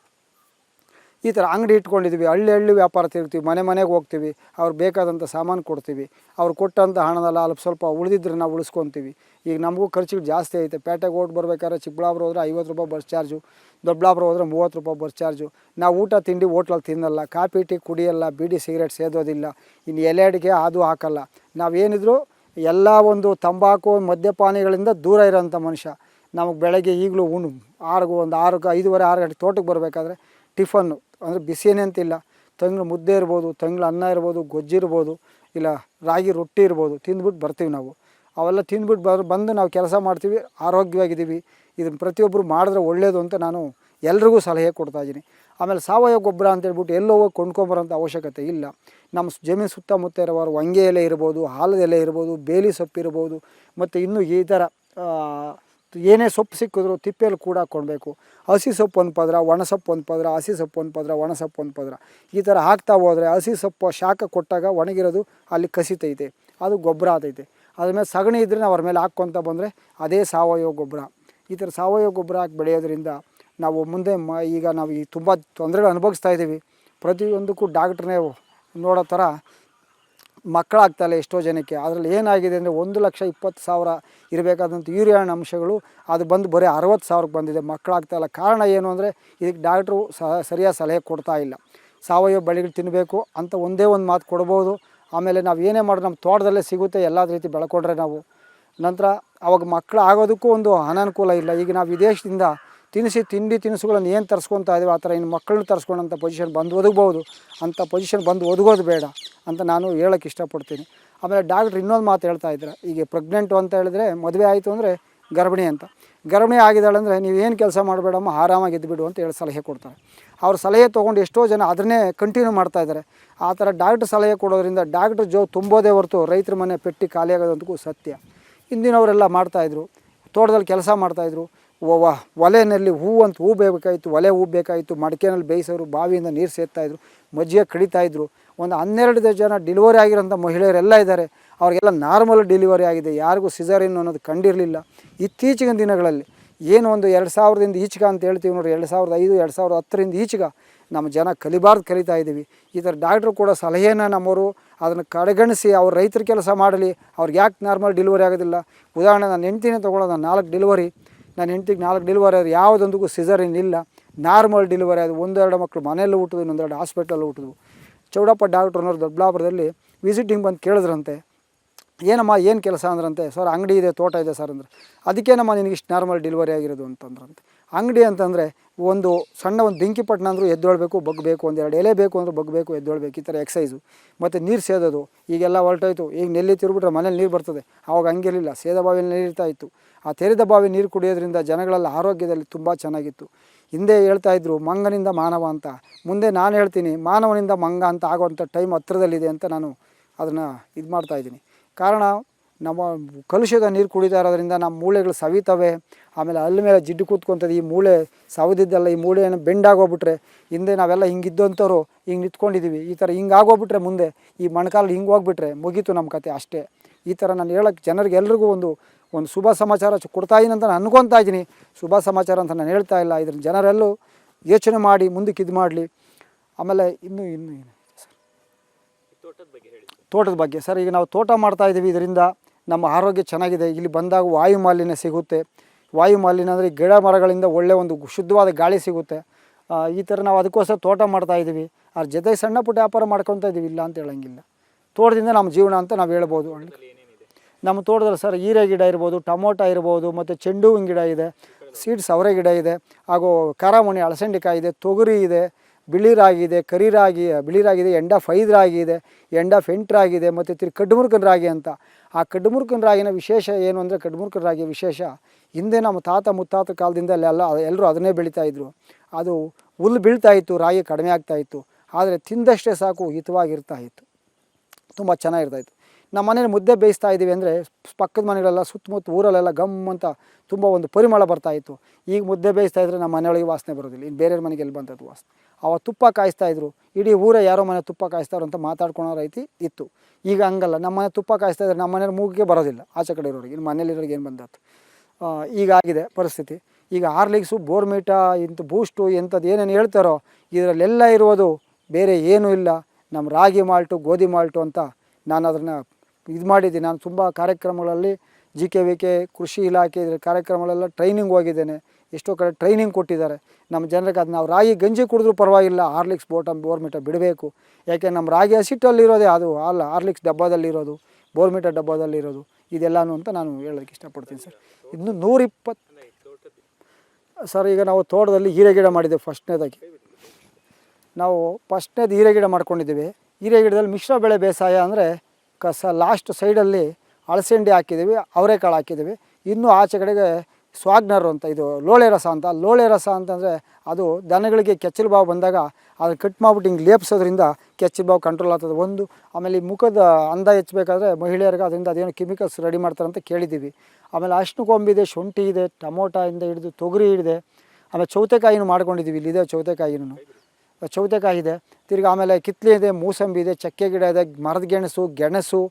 ಈ ಥರ ಅಂಗಡಿ ಇಟ್ಕೊಂಡಿದ್ವಿ ಹಳ್ಳಿ ಹಳ್ಳಿ ವ್ಯಾಪಾರ ತಿರುಗ್ತೀವಿ, ಮನೆ ಮನೆಗೆ ಹೋಗ್ತೀವಿ, ಅವ್ರು ಬೇಕಾದಂಥ ಸಾಮಾನು ಕೊಡ್ತೀವಿ, ಅವ್ರು ಕೊಟ್ಟಂಥ ಹಣದಲ್ಲ ಅಲ್ಪ ಸ್ವಲ್ಪ ಉಳಿದಿದ್ರೆ ನಾವು ಉಳಿಸ್ಕೊತೀವಿ. ಈಗ ನಮಗೂ ಖರ್ಚುಗಳು ಜಾಸ್ತಿ ಐತೆ, ಪೇಟೆಗೆ ಓಟ್ ಬರ್ಬೇಕಾದ್ರೆ ಚಿಕ್ಕಬಳ್ಳಾಪುರ ಹೋದ್ರೆ ಐವತ್ತು ರೂಪಾಯಿ ಬಸ್ ಚಾರ್ಜು, ದೊಡ್ಡಬಳ್ಳಾಪುರ ಹೋದ್ರೆ ಮೂವತ್ತು ರೂಪಾಯಿ ಬಸ್ ಚಾರ್ಜು, ನಾವು ಊಟ ತಿಂಡಿ ಹೋಟ್ಲಲ್ಲಿ ತಿನ್ನಲ್ಲ, ಕಾಫಿ, ಟೀ ಕುಡಿಯಲ್ಲ, ಬೀಡಿ ಸಿಗರೇಟ್ ಸೇದೋದಿಲ್ಲ, ಇನ್ನು ಎಲೆ ಅಡಿಗೆ ಅದು ಹಾಕಲ್ಲ ನಾವೇನಿದ್ರು ಎಲ್ಲ ಒಂದು ತಂಬಾಕು, ಮದ್ಯಪಾನಿಗಳಿಂದ ದೂರ ಇರೋಂಥ ಮನುಷ್ಯ. ನಮಗೆ ಬೆಳಗ್ಗೆ ಈಗಲೂ ಉಣ್ಣು ಆರು ಒಂದು ಆರು, ಐದುವರೆ, ಆರು ಗಂಟೆ ತೋಟಕ್ಕೆ ಬರಬೇಕಾದ್ರೆ ಟಿಫನ್ನು ಅಂದರೆ ಬಿಸಿನೇ ಅಂತಿಲ್ಲ ತಂಗ್ಳು ಮುದ್ದೆ ಇರ್ಬೋದು, ತಂಗ್ಳು ಅನ್ನ ಇರ್ಬೋದು ಗೊಜ್ಜಿರ್ಬೋದು ಇಲ್ಲ ರಾಗಿ ರೊಟ್ಟಿ ಇರ್ಬೋದು, ತಿಂದ್ಬಿಟ್ಟು ಬರ್ತೀವಿ ನಾವು. ಅವೆಲ್ಲ ತಿಂದ್ಬಿಟ್ಟು ಬರ್, ಬಂದು ನಾವು ಕೆಲಸ ಮಾಡ್ತೀವಿ, ಆರೋಗ್ಯವಾಗಿದ್ದೀವಿ. ಇದನ್ನು ಪ್ರತಿಯೊಬ್ಬರು ಮಾಡಿದ್ರೆ ಒಳ್ಳೆಯದು ಅಂತ ನಾನು ಎಲ್ರಿಗೂ ಸಲಹೆ ಕೊಡ್ತಾ ಇದ್ದೀನಿ. ಆಮೇಲೆ ಸಾವಯವ ಗೊಬ್ಬರ ಅಂತ ಹೇಳ್ಬಿಟ್ಟು ಎಲ್ಲೋ ಹೋಗಿ ಕೊಂಡ್ಕೊಂಬರೋಂಥ ಅವಶ್ಯಕತೆ ಇಲ್ಲ. ನಮ್ಮ ಜಮೀನು ಸುತ್ತಮುತ್ತ ಇರೋರು ಹೊಂಗೆ ಎಲೆ ಇರ್ಬೋದು, ಹಾಲದ ಎಲೆ ಇರ್ಬೋದು, ಬೇಲಿ ಸೊಪ್ಪು ಇರ್ಬೋದು, ಮತ್ತು ಇನ್ನೂ ಈ ಥರ ಏನೇ ಸೊಪ್ಪು ಸಿಕ್ಕಿದ್ರು ತಿಪ್ಪೆಯಲ್ಲಿ ಕೂಡ ಕೊಡಬೇಕು ಹಸಿ ಸೊಪ್ಪು ಒಂದು ಪದರ, ಒಣ ಸೊಪ್ಪು ಒಂದು ಪದರ, ಹಸಿ ಸೊಪ್ಪು ಒಂದು ಪದರ, ಒಣ ಸೊಪ್ಪು ಒಂದು ಪದರ. ಈ ಥರ ಹಾಕ್ತಾ ಹೋದರೆ ಹಸಿ ಸೊಪ್ಪು ಶಾಖ ಕೊಟ್ಟಾಗ ಒಣಗಿರೋದು ಅಲ್ಲಿ ಕಸಿತೈತೆ. ಅದು ಗೊಬ್ಬರ ಆತೈತೆ. ಅದ್ರ ಮೇಲೆ ಸಗಣಿ ಇದ್ದರೆ ನಾವು ಅವ್ರ ಮೇಲೆ ಹಾಕ್ಕೊತ ಬಂದರೆ ಅದೇ ಸಾವಯವ ಗೊಬ್ಬರ. ಈ ಥರ ಸಾವಯವ ಗೊಬ್ಬರ ಹಾಕಿ ಬೆಳೆಯೋದ್ರಿಂದ ನಾವು ಮುಂದೆ ಮ, ಈಗ ನಾವು ಈ ತುಂಬ ತೊಂದರೆಗಳು ಅನುಭವಿಸ್ತಾ ಇದ್ದೀವಿ. ಪ್ರತಿಯೊಂದಕ್ಕೂ ಡಾಕ್ಟ್ರನ್ನೇ ನೋಡೋ ಥರ ಮಕ್ಕಳಾಗ್ತಾಯಿಲ್ಲ ಎಷ್ಟೋ ಜನಕ್ಕೆ. ಅದರಲ್ಲಿ ಏನಾಗಿದೆ ಅಂದರೆ ಒಂದು ಲಕ್ಷ ಇಪ್ಪತ್ತು ಸಾವಿರ ಇರಬೇಕಾದಂಥ ಯೂರಿಯಾನ ಅಂಶಗಳು ಅದು ಬಂದು ಬರೀ ಅರವತ್ತು ಸಾವಿರಕ್ಕೆ ಬಂದಿದೆ. ಮಕ್ಕಳಾಗ್ತಾಯಿಲ್ಲ. ಕಾರಣ ಏನು ಅಂದರೆ ಇದಕ್ಕೆ ಡಾಕ್ಟ್ರು ಸರಿಯಾದ ಸಲಹೆ ಕೊಡ್ತಾ ಇಲ್ಲ. ಸಾವಯವ ಬೆಳೆಗಳು ತಿನ್ನಬೇಕು ಅಂತ ಒಂದೇ ಒಂದು ಮಾತು ಕೊಡ್ಬೋದು. ಆಮೇಲೆ ನಾವು ಏನೇ ಮಾಡೋದು ನಮ್ಮ ತೋಟದಲ್ಲೇ ಸಿಗುತ್ತೆ. ಎಲ್ಲ ರೀತಿ ಬೆಳ್ಕೊಂಡ್ರೆ ನಾವು. ನಂತರ ಅವಾಗ ಮಕ್ಕಳು ಆಗೋದಕ್ಕೂ ಒಂದು ಅನಾನುಕೂಲ ಇಲ್ಲ. ಈಗ ನಾವು ವಿದೇಶದಿಂದ ತಿನಿಸಿ ತಿಂಡಿ ತಿನಿಸುಗಳನ್ನು ಏನು ತರಿಸ್ಕೊತಾ ಇದ್ದೀವಿ ಆ ಥರ ಇನ್ನು ಮಕ್ಕಳನ್ನ ತರಿಸ್ಕೊಂಡಂಥ ಪೊಸಿಷನ್ ಬಂದು ಒದಗ್ಬೋದು. ಅಂಥ ಪೊಸಿಷನ್ ಬಂದು ಒದಗೋದು ಬೇಡ. ಅಂತ ನಾನು ಹೇಳೋಕ್ಕೆ ಇಷ್ಟಪಡ್ತೀನಿ. ಆಮೇಲೆ ಡಾಕ್ಟ್ರ್ ಇನ್ನೊಂದು ಮಾತು ಹೇಳ್ತಾ ಇದ್ದಾರೆ ಈಗ ಪ್ರೆಗ್ನೆಂಟು ಅಂತ ಹೇಳಿದ್ರೆ ಮದುವೆ ಆಯಿತು ಅಂದರೆ ಗರ್ಭಿಣಿ ಅಂತ. ಗರ್ಭಿಣಿ ಆಗಿದ್ದಾಳೆ ಅಂದರೆ ನೀವೇನು ಕೆಲಸ ಮಾಡಬೇಡಮ್ಮ, ಆರಾಮಾಗಿ ಎದ್ದುಬಿಡು ಅಂತ ಹೇಳಿ ಸಲಹೆ ಕೊಡ್ತಾರೆ. ಅವ್ರ ಸಲಹೆ ತೊಗೊಂಡು ಎಷ್ಟೋ ಜನ ಅದನ್ನೇ ಕಂಟಿನ್ಯೂ ಮಾಡ್ತಾ ಇದ್ದಾರೆ. ಆ ಥರ ಡಾಕ್ಟ್ರ್ ಸಲಹೆ ಕೊಡೋದ್ರಿಂದ ಡಾಕ್ಟ್ರ್ ಜೋ ತುಂಬೋದೇ ಹೊರತು ರೈತರ ಮನೆ ಪೆಟ್ಟಿ ಖಾಲಿ ಆಗೋದಂತಕ್ಕೂ ಸತ್ಯ. ಹಿಂದಿನವರೆಲ್ಲ ಮಾಡ್ತಾಯಿದ್ರು ತೋಟದಲ್ಲಿ ಕೆಲಸ ಮಾಡ್ತಾಯಿದ್ರು ಒಲೆಯಲ್ಲಿ ಹೂ ಅಂತ ಹೂ ಬೇಕಾಯಿತು, ಒಲೆ ಹೂ ಬೇಕಾಯಿತು, ಮಡಿಕೆನಲ್ಲಿ ಬೇಯಿಸೋರು ಬಾವಿಯಿಂದ ನೀರು ಸೇರ್ತಾಯಿದ್ರು ಮಜ್ಜಿಗೆ ಕಡಿತಾಯಿದ್ರು ಒಂದು ಹನ್ನೆರಡು ಜನ ಡೆಲಿವರಿ ಆಗಿರೋಂಥ ಮಹಿಳೆಯರೆಲ್ಲ ಇದ್ದಾರೆ. ಅವರಿಗೆಲ್ಲ ನಾರ್ಮಲ್ ಡೆಲಿವರಿ ಆಗಿದೆ. ಯಾರಿಗೂ ಸಿಸರಿನ್ ಅನ್ನೋದು ಕಂಡಿರಲಿಲ್ಲ. ಇತ್ತೀಚಿನ ದಿನಗಳಲ್ಲಿ ಏನು ಒಂದು ಎರಡು ಸಾವಿರದಿಂದ ಈಚೆಗ ಅಂತ ಹೇಳ್ತೀವಿ ನೋಡಿ ಎರಡು ಸಾವಿರದ ಐದು, ಎರಡು ಸಾವಿರದ ಹತ್ತರಿಂದ ಈಚೆಗ ನಮ್ಮ ಜನ ಕಲಿಬಾರ್ದು ಕಲಿತಾ ಇದ್ದೀವಿ. ಈ ಥರ ಡಾಕ್ಟ್ರು ಕೂಡ ಸಲಹೆನ ನಮ್ಮವರು ಅದನ್ನು ಕಡೆಗಣಿಸಿ ಅವ್ರ ರೈತರ ಕೆಲಸ ಮಾಡಲಿ. ಅವ್ರಿಗೆ ಯಾಕೆ ನಾರ್ಮಲ್ ಡೆಲಿವರಿ ಆಗೋದಿಲ್ಲ? ಉದಾಹರಣೆ ನಾನು ಹೆಂಡ್ತಿನೇ ನಾನು ನಾಲ್ಕು ಡೆಲಿವರಿ. ನಾನು ಹೆಂಡ್ತಿಗೆ ನಾಲ್ಕು ಡೆಲಿವರಿ ಆದರೆ ಯಾವುದೊಂದಕ್ಕೂ ಸಿಸರಿನ್ ಇಲ್ಲ. ನಾರ್ಮಲ್ ಡೆಲಿವರಿ ಅದು ಒಂದೆರಡು ಮಕ್ಕಳು ಮನೆಯಲ್ಲೂ ಹುಟ್ಟಿದ್ವು, ಇನ್ನೊಂದೆರಡು ಹಾಸ್ಪಿಟಲ್ ಹುಟ್ಟಿದ್ವು. ಚೌಡಪ್ಪ ಡಾಕ್ಟ್ರ್ ಅನ್ನೋರು ದೊಡ್ಡಬಳ್ಳಾಪುರದಲ್ಲಿ ವಿಸಿಟಿಂಗ್ ಬಂದು ಕೇಳಿದ್ರಂತೆ, ಏನಮ್ಮ ಏನು ಕೆಲಸ ಅಂದ್ರಂತೆ, ಸರ್, ಅಂಗಡಿ ಇದೆ, ತೋಟ ಇದೆ ಸರ್ ಅಂದರೆ. ಅದಕ್ಕೇನಮ್ಮ ನಿನಗೆ ಇಷ್ಟು ನಾರ್ಮಲ್ ಡೆಲಿವರಿ ಆಗಿರೋದು ಅಂತಂದ್ರಂತೆ. ಅಂಗಡಿ ಅಂತಂದರೆ ಒಂದು ಸಣ್ಣ ಒಂದು ಬೆಂಕಿ ಪಟ್ಟಣ ಅಂದರೂ ಎದ್ದೊಳ್ಬೇಕು ಬಗ್ಬೇಕು ಒಂದೆರಡು ಎಲೆ ಬೇಕು ಅಂದರೂ ಬಗ್ಬೇಕು ಎದ್ದೊಳ್ಬೇಕು, ಈ ಥರ ಎಕ್ಸೈಸು ಮತ್ತು ನೀರು ಸೇದೋದು, ಈಗೆಲ್ಲ ಹೊರಟೋಯ್ತು, ಈಗ ನೆಲ್ಲಿ ತಿರುಬಿಟ್ರೆ ಮನೇಲಿ ನೀರು ಬರ್ತದೆ. ಆವಾಗ ಹಂಗಿರಲಿಲ್ಲ, ಸೇದ ಬಾವಿಯಲ್ಲಿ ನೀರು ಇರ್ತಾ ಇತ್ತು. ಆ ತೆರೆದ ಬಾವಿ ನೀರು ಕುಡಿಯೋದ್ರಿಂದ ಜನಗಳೆಲ್ಲ ಆರೋಗ್ಯದಲ್ಲಿ ತುಂಬ ಚೆನ್ನಾಗಿತ್ತು. ಹಿಂದೆ ಹೇಳ್ತಾ ಇದ್ರು, ಮಂಗನಿಂದ ಮಾನವ ಅಂತ. ಮುಂದೆ ನಾನು ಹೇಳ್ತೀನಿ, ಮಾನವನಿಂದ ಮಂಗ ಅಂತ ಆಗೋವಂಥ ಟೈಮ್ ಹತ್ರದಲ್ಲಿದೆ ಅಂತ ನಾನು ಅದನ್ನು ಇದು ಮಾಡ್ತಾ ಇದ್ದೀನಿ. ಕಾರಣ, ನಮ್ಮ ಕಲುಷಿತ ನೀರು ಕುಡಿತಾ ಇರೋದ್ರಿಂದ ನಮ್ಮ ಮೂಳೆಗಳು ಸವಿತವೆ. ಆಮೇಲೆ ಅಲ್ಲಿ ಮೇಲೆ ಜಿಡ್ಡು ಕೂತ್ಕೊಂತದೆ ಈ ಮೂಳೆ ಸವದಿದ್ದಲ್ಲ, ಈ ಮೂಳೆಯನ್ನು ಬೆಂಡಾಗೋಗ್ಬಿಟ್ರೆ, ಹಿಂದೆ ನಾವೆಲ್ಲ ಹಿಂಗಿದ್ದಂಥವ್ರು ಹಿಂಗೆ ನಿಂತ್ಕೊಂಡಿದ್ದೀವಿ ಈ ಥರ ಹಿಂಗೆ ಆಗೋಗ್ಬಿಟ್ರೆ ಮುಂದೆ ಈ ಮೊಣಕಾಲು ಹಿಂಗೆ ಹೋಗ್ಬಿಟ್ರೆ ಮುಗೀತು ನಮ್ಮ ಕತೆ ಅಷ್ಟೇ. ಈ ಥರ ನಾನು ಹೇಳೋಕ್ಕೆ ಜನರಿಗೆ ಎಲ್ರಿಗೂ ಒಂದು ಒಂದು ಶುಭ ಸಮಾಚಾರ ಕೊಡ್ತಾ ಇದ್ದೀನಿ ಅಂತ ನಾನು ಅನ್ಕೊತಾ ಇದ್ದೀನಿ ಶುಭ ಸಮಾಚಾರ ಅಂತ ನಾನು ಹೇಳ್ತಾ ಇಲ್ಲ. ಇದ್ರ ಜನರೆಲ್ಲೂ ಯೋಚನೆ ಮಾಡಿ ಮುಂದಕ್ಕೆ ಇದು ಮಾಡಲಿ. ಆಮೇಲೆ ಇನ್ನೂ ಇನ್ನೂ ಏನು? ತೋಟದ ಬಗ್ಗೆ ಸರ್ ಈಗ ನಾವು ತೋಟ ಮಾಡ್ತಾ ಇದ್ದೀವಿ. ಇದರಿಂದ ನಮ್ಮ ಆರೋಗ್ಯ ಚೆನ್ನಾಗಿದೆ. ಇಲ್ಲಿ ಬಂದಾಗ ವಾಯು ಮಾಲಿನ್ಯ ಸಿಗುತ್ತೆ. ವಾಯು ಮಾಲಿನ್ಯ ಅಂದರೆ ಗಿಡ ಮರಗಳಿಂದ ಒಳ್ಳೆಯ ಒಂದು ಶುದ್ಧವಾದ ಗಾಳಿ ಸಿಗುತ್ತೆ. ಈ ಥರ ನಾವು ಅದಕ್ಕೋಸ್ಕರ ತೋಟ ಮಾಡ್ತಾ ಇದ್ದೀವಿ. ಅದ್ರ ಜೊತೆಗೆ ಸಣ್ಣ ಪುಟ್ಟ ವ್ಯಾಪಾರ ಮಾಡ್ಕೊತಾ ಇದ್ದೀವಿ ಇಲ್ಲ ಅಂತ ಹೇಳಂಗಿಲ್ಲ. ತೋಟದಿಂದ ನಮ್ಮ ಜೀವನ ಅಂತ ನಾವು ಹೇಳ್ಬೋದು. ನಮ್ಮ ತೋಟದಲ್ಲಿ ಸರ್ ಹೀರೆ ಗಿಡ ಇರ್ಬೋದು, ಟೊಮೊಟೊ ಇರ್ಬೋದು, ಮತ್ತು ಚೆಂಡು ಹೂವಿನ ಗಿಡ ಇದೆ, ಸೀಡ್ಸ್ ಅವರೆ ಗಿಡ ಇದೆ, ಹಾಗೂ ಕರಾಮಣಿ ಅಳಸಂಡಿಕಾಯಿ ಇದೆ, ತೊಗರಿ ಇದೆ, ಬಿಳಿ ರಾಗಿ ಇದೆ, ಕರಿ ರಾಗಿ, ಬಿಳಿ ರಾಗಿ ಇದೆ, ಎಂಡ ಫೈದ್ ರಾಗಿ ಇದೆ, ಎಂಡ ಫೆಂಟ್ ರಾಗಿ ಇದೆ, ಮತ್ತು ತಿರ್ಗಿ ಕಡ್ಮುರ್ಕನ್ ರಾಗಿ ಅಂತ. ಆ ಕಡ್ಮುರ್ಕನ್ ರಾಗಿನ ವಿಶೇಷ ಏನು ಅಂದರೆ ಕಡ್ಮುರ್ಕನ್ ರಾಗಿ ವಿಶೇಷ ಹಿಂದೆ ನಮ್ಮ ತಾತ ಮುತ್ತಾತ ಕಾಲದಿಂದ ಅಲ್ಲೆಲ್ಲ ಎಲ್ಲರೂ ಅದನ್ನೇ ಬೆಳೀತಾಯಿದ್ರು ಅದು ಹುಲ್ಲು ಬೀಳ್ತಾ ಇತ್ತು, ರಾಗಿ ಕಡಿಮೆ ಆಗ್ತಾ ಇತ್ತು, ಆದರೆ ತಿಂದಷ್ಟೇ ಸಾಕು ಹಿತವಾಗಿರ್ತಾಯಿತ್ತು ತುಂಬ ಚೆನ್ನಾಗಿರ್ತಾಯಿತ್ತು ನಮ್ಮ ಮನೇಲಿ ಮುದ್ದೆ ಬೇಯಿಸ್ತಾ ಇದ್ದೀವಿ ಅಂದರೆ ಪಕ್ಕದ ಮನೆಗಳೆಲ್ಲ ಸುತ್ತಮುತ್ತ ಊರಲ್ಲೆಲ್ಲ ಗಮ್ ಅಂತ ತುಂಬ ಒಂದು ಪರಿಮಳ ಬರ್ತಾ ಇತ್ತು. ಈಗ ಮುದ್ದೆ ಬೇಯಿಸ್ತಾ ಇದ್ರೆ ನಮ್ಮ ಮನೆಯೊಳಗೆ ವಾಸನೆ ಬರೋದಿಲ್ಲ. ಇನ್ನು ಬೇರೆಯವ್ರ ಮನೆಗೆ ಎಲ್ಲಿ ಬಂದದ್ದು ವಾಸನೆ? ಅವಾಗ ತುಪ್ಪ ಕಾಯಿಸ್ತಾ ಇದ್ರು. ಇಡೀ ಊರೇ ಯಾರೋ ಮನೆ ತುಪ್ಪ ಕಾಯಿಸ್ತಾರೋ ಅಂತ ಮಾತಾಡ್ಕೊಳೋ ರೀತಿ ಇತ್ತು. ಈಗ ಹಂಗಲ್ಲ. ನಮ್ಮ ಮನೆ ತುಪ್ಪ ಕಾಯಿಸ್ತಾ ಇದ್ರೆ ನಮ್ಮ ಮನೆಯವ್ರ ಮೂಗಿಗೆ ಬರೋದಿಲ್ಲ. ಆಚೆ ಕಡೆ ಇರೋರಿಗೆ. ಇನ್ನು ಮನೇಲಿರೋರಿಗೆ ಏನು ಬಂದದ್ದು? ಈಗ ಆಗಿದೆ ಪರಿಸ್ಥಿತಿ. ಈಗ ಹಾರ್ಲಿಕ್ಸು ಬೋರ್ಮೀಟಾ, ಇಂಥ ಬೂಸ್ಟು ಎಂಥದ್ದು ಏನೇನು ಹೇಳ್ತಾರೋ ಇದರಲ್ಲೆಲ್ಲ ಇರೋದು ಬೇರೆ ಏನೂ ಇಲ್ಲ. ನಮ್ಮ ರಾಗಿ ಮಾಲ್ಟು, ಗೋಧಿ ಮಾಲ್ಟು ಅಂತ ನಾನು ಅದನ್ನು ಇದು ಮಾಡಿದ್ದೀನಿ ನಾನು ತುಂಬ ಕಾರ್ಯಕ್ರಮಗಳಲ್ಲಿ ಜಿ ಕೆ ವಿ ಕೆ ಕೃಷಿ ಇಲಾಖೆ ಕಾರ್ಯಕ್ರಮಗಳೆಲ್ಲ ಟ್ರೈನಿಂಗ್ ಹೋಗಿದ್ದೇನೆ. ಎಷ್ಟೋ ಕಡೆ ಟ್ರೈನಿಂಗ್ ಕೊಟ್ಟಿದ್ದಾರೆ. ನಮ್ಮ ಜನರಿಗೆ ಅದು ನಾವು ರಾಗಿ, ಗಂಜಿ ಕುಡಿದ್ರೂ ಪರವಾಗಿಲ್ಲ. ಹಾರ್ಲಿಕ್ಸ್ ಬೋಟಮ್ ಬೋರ್ಮಿಟ ಬಿಡಬೇಕು. ಯಾಕೆ ನಮ್ಮ ರಾಗಿ ಹಸಿಟ್ಟಲ್ಲಿರೋದೇ ಅದು. ಅಲ್ಲ ಹಾರ್ಲಿಕ್ಸ್ ಡಬ್ಬದಲ್ಲಿರೋದು ಬೋರ್ಮಿಟ ಡಬ್ಬದಲ್ಲಿರೋದು. ಇದೆಲ್ಲನೂ ಅಂತ ನಾನು ಹೇಳೋದಕ್ಕೆ ಇಷ್ಟಪಡ್ತೀನಿ ಸರ್. ಇನ್ನು ನೂರಿಪ್ಪತ್ತು ಸರ್, ಈಗ ನಾವು ತೋಟದಲ್ಲಿ ಹೀರೆ ಗಿಡ ಮಾಡಿದ್ದೇವೆ ಫಸ್ಟ್ನೇದಾಗಿ. ನಾವು ಫಸ್ಟ್ನೇದು ಹೀರೆ ಗಿಡ ಮಾಡ್ಕೊಂಡಿದ್ದೀವಿ. ಹೀರೆ ಗಿಡದಲ್ಲಿ ಮಿಶ್ರ ಬೆಳೆ ಬೇಸಾಯ ಅಂದರೆ ಕಸ ಲಾಸ್ಟ್ ಸೈಡಲ್ಲಿ ಅಳಸಂಡಿ ಹಾಕಿದ್ದೀವಿ, ಅವರೆಕಾಳು ಹಾಕಿದ್ದೀವಿ. ಇನ್ನೂ ಆಚೆ ಕಡೆಗೆ ಸ್ವಾಗ್ನರು ಅಂತ, ಇದು ಲೋಳೆ ರಸ ಅಂತ, ಲೋಳೆ ರಸ ಅಂತಂದರೆ ಅದು ದನಗಳಿಗೆ ಕೆಚ್ಚಲು ಬಾವು ಬಂದಾಗ ಅದನ್ನು ಕಟ್ ಮಾಡ್ಬಿಟ್ಟು ಹಿಂಗೆ ಲೇಪಿಸೋದ್ರಿಂದ ಕೆಚ್ಚಲು ಬಾವು ಕಂಟ್ರೋಲ್ ಆಗ್ತದೆ. ಒಂದು, ಆಮೇಲೆ ಈ ಮುಖದ ಅಂದ ಹೆಚ್ಚಬೇಕಾದ್ರೆ ಮಹಿಳೆಯರಿಗೆ ಅದರಿಂದ ಅದೇನು ಕೆಮಿಕಲ್ಸ್ ರೆಡಿ ಮಾಡ್ತಾರೆ ಅಂತ ಕೇಳಿದ್ದೀವಿ. ಆಮೇಲೆ ಅಷ್ಟು ಕೊಂಬಿದೆ ಶುಂಠಿ ಇದೆ ಟೊಮೊಟೊಯಿಂದ ಹಿಡಿದು ತೊಗರಿ ಹಿಡಿದೆ ಆಮೇಲೆ ಚೌತೆಕಾಯಿನೂ ಮಾಡ್ಕೊಂಡಿದ್ದೀವಿ, ಇಲ್ಲಿದೆ ಚೌತೆಕಾಯಿನೂ. ಚೌತೆಕಾಯಿ ಇದೆ ತಿರ್ಗಿ ಆಮೇಲೆ ಕಿತ್ಲಿ ಇದೆ, ಮೂಸಂಬಿ ಇದೆ, ಚಕ್ಕೆ ಗಿಡ ಇದೆ, ಮರದ ಗೆಣಸು ಗೆಣಸು